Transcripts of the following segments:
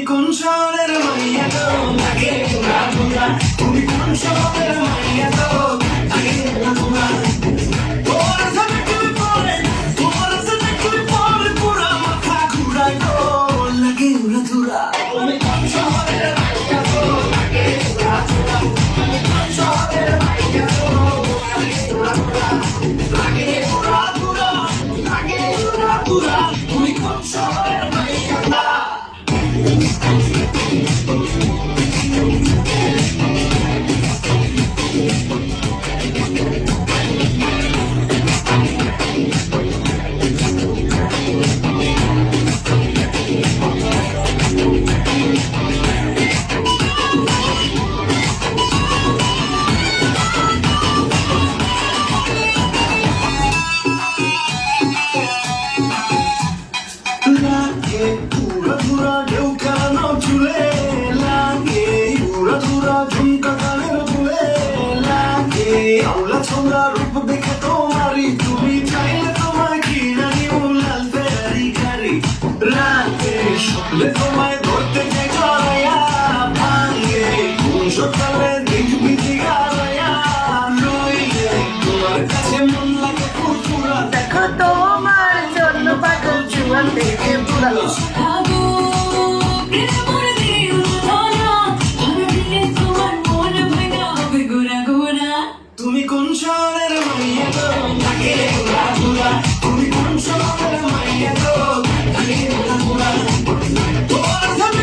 তুমি কোন শহরের মাইয়া তো আগে তোমরা তোমরা তুমি কোন শহরের মাইয়া তো আগে তোমরা তোমরা Pura, pura, pura, pura, pura, pura, pura, pura, pura, pura, pura, pura, pura, pura, pura, pura, লাগে পুরা ধুরা ঢেউ খেলানো চুলে লাগে পুরা ধুরা ঝুমকা কানের দুলে লাগে আউলা ছোড়া রূপ দেখে তোমারই তুমি চাইলে তোমায় কিনা নিউ লাল ফেরারি গাড়ি লাগে সবলে তোমায় ধরতে চাই জড়াইয়া ভাঙে কোন সকালে দেখবি দিগারায়া রইলে তোমার কাছে মন তুমি কোন শহরের মাইয়া গো। লাগে ঘোরা ঘোরা তুমি কোন শহরের মাইয়া গো লাগে ঘোরা ঘোরা তোমার সাথে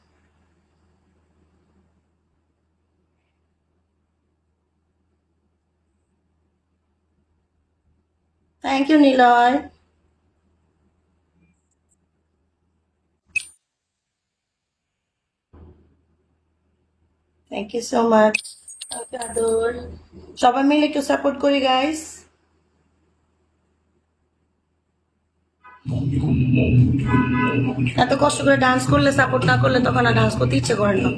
thank you Niloy thank you so much আদর সবাই মিলে একটু সাপোর্ট করি গাইস এত কষ্ট করে ডান্স করলে সাপোর্ট না করলে তখন আর ডান্স করতে ইচ্ছে করে না।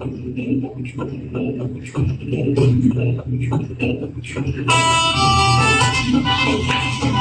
Thank you.